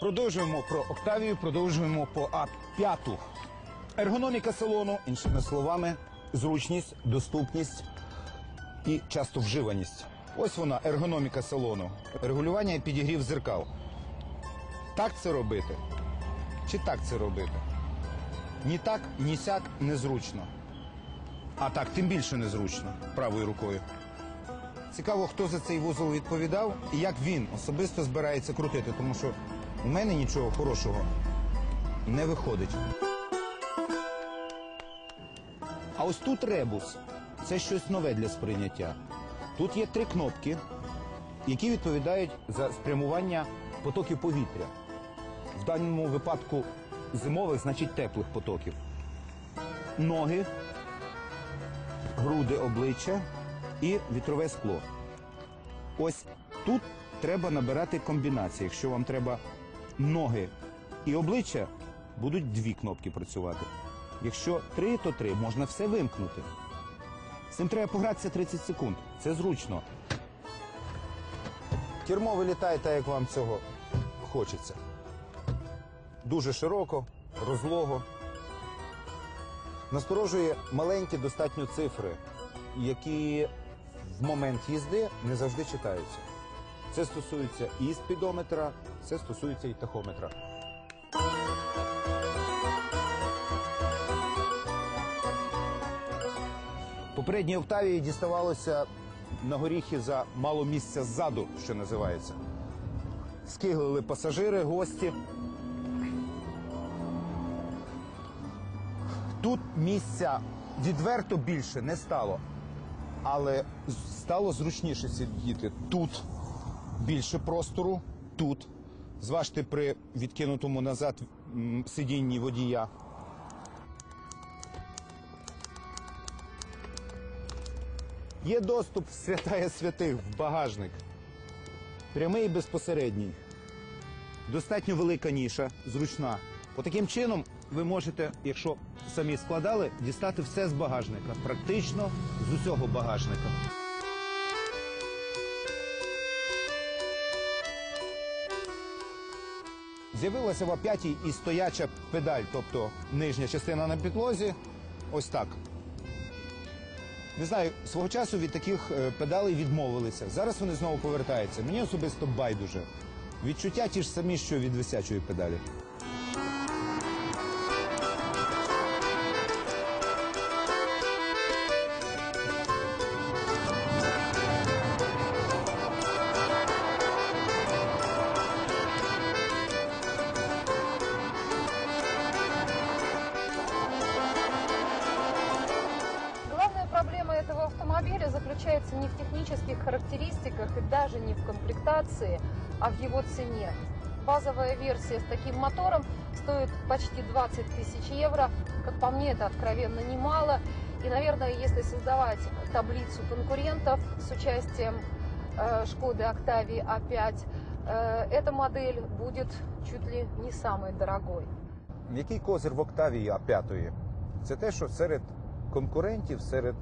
Продовжуємо про Октавію, продовжуємо по А5. Ергономіка салону, іншими словами, зручність, доступність і часто вживаність. Ось вона, ергономіка салону. Регулювання і підігрів зеркал. Так це робити? Чи так це робити? Ні так, ні сяк незручно. А так, тим більше незручно правою рукою. Цікаво, хто за цей вузол відповідав і як він особисто збирається крутити, тому що у мене нічого хорошого не виходить. А ось тут ребус. Це щось нове для сприйняття. Тут є три кнопки, які відповідають за спрямування потоків повітря. В даному випадку зимових, значить теплих потоків. Ноги, груди обличчя і вітрове скло. Ось тут треба набирати комбінації. Якщо вам треба ноги і обличчя, будуть дві кнопки працювати. Якщо три, то три, можна все вимкнути. З цим треба погратися 30 секунд. Це зручно. Кермо вилітає так, як вам цього хочеться. Дуже широко, розлого. Насторожує маленькі достатньо цифри, які в момент їзди не завжди читаються. Це стосується і спідометра, це стосується і тахометра. Попередній Октавії діставалося на горіхи за мало місця ззаду, що називається. Скиглили пасажири, гості. Тут місця відверто більше не стало, але стало зручніше сидіти. Тут більше простору, тут. Зважте при відкинутому назад сидінні водія. Є доступ в святая святих в багажник. Прямий і безпосередній. Достатньо велика ніша, зручна. Отаким чином ви можете, якщо самі складали, дістати все з багажника. Практично з усього багажника. З'явилася в А5 і стояча педаль, тобто нижня частина на підлозі. Ось так. Не знаю, свого часу від таких е, педалей відмовилися. Зараз вони знову повертаються. Мені особисто байдуже. Відчуття ті ж самі, що від висячої педалі. технических характеристиках и даже не в комплектации, а в его цене. Базовая версия с таким мотором стоит почти 20 тысяч евро. Как по мне, это откровенно немало. И, наверное, если создавать таблицу конкурентов с участием э, Шкоды Октавии А5, э, эта модель будет чуть ли не самой дорогой. Який козир в Октавії А5? Це те, що серед конкурентів, серед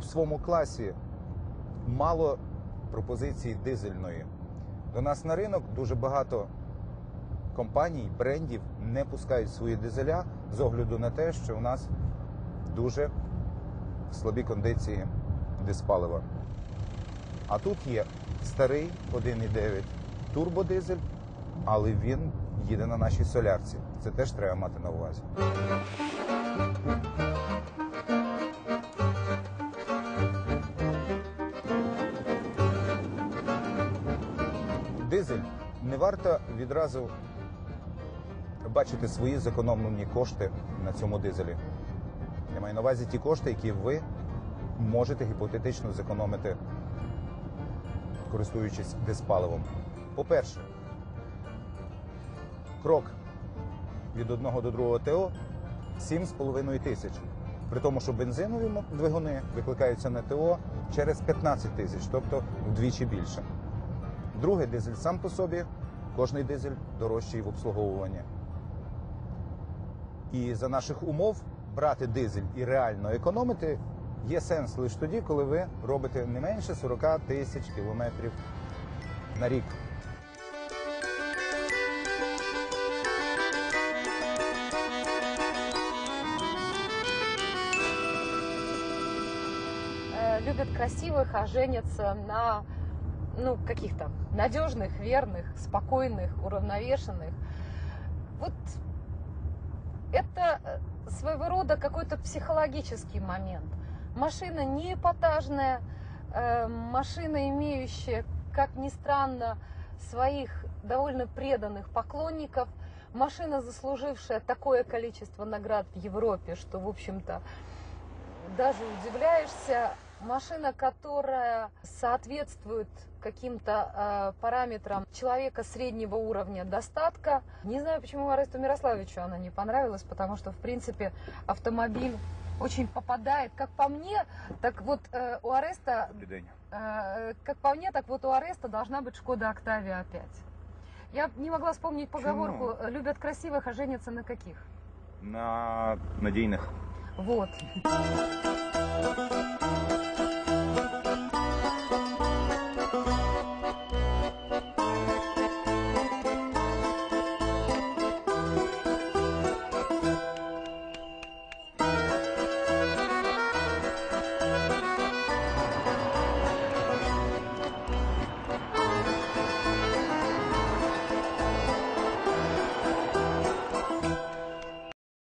в своєму класі мало пропозицій дизельної. До нас на ринок дуже багато компаній, брендів не пускають свої дизеля з огляду на те, що у нас дуже слабі кондиції диспалива. А тут є старий 1,9 турбодизель, але він їде на нашій солярці. Це теж треба мати на увазі. Варто відразу бачити свої зекономлені кошти на цьому дизелі. Я маю на увазі ті кошти, які ви можете гіпотетично зекономити, користуючись диспаливом. По-перше, крок від одного до другого ТО 7,5 тисяч. При тому, що бензинові двигуни викликаються на ТО через 15 тисяч, тобто вдвічі більше. Другий дизель сам по собі, Кожний дизель дорожчий в обслуговуванні. І за наших умов брати дизель і реально економити є сенс лише тоді, коли ви робите не менше 40 тисяч кілометрів на рік. Э, любят красивых, а женятся на ну, каких-то надежных, верных, спокойных, уравновешенных. Вот это э, своего рода какой-то психологический момент. Машина не эпатажная, э, машина, имеющая, как ни странно, своих довольно преданных поклонников, машина, заслужившая такое количество наград в Европе, что, в общем-то, даже удивляешься. Машина, которая соответствует каким-то э, параметрам человека среднего уровня достатка. Не знаю, почему Аресту Мирославовичу она не понравилась, потому что, в принципе, автомобиль очень попадает, как по мне, так вот э, у Ареста Э, как по мне, так вот у Ареста должна быть Шкода Октавия опять. Я не могла вспомнить поговорку «любят красивых, а женятся на каких?» На надійних. Вот.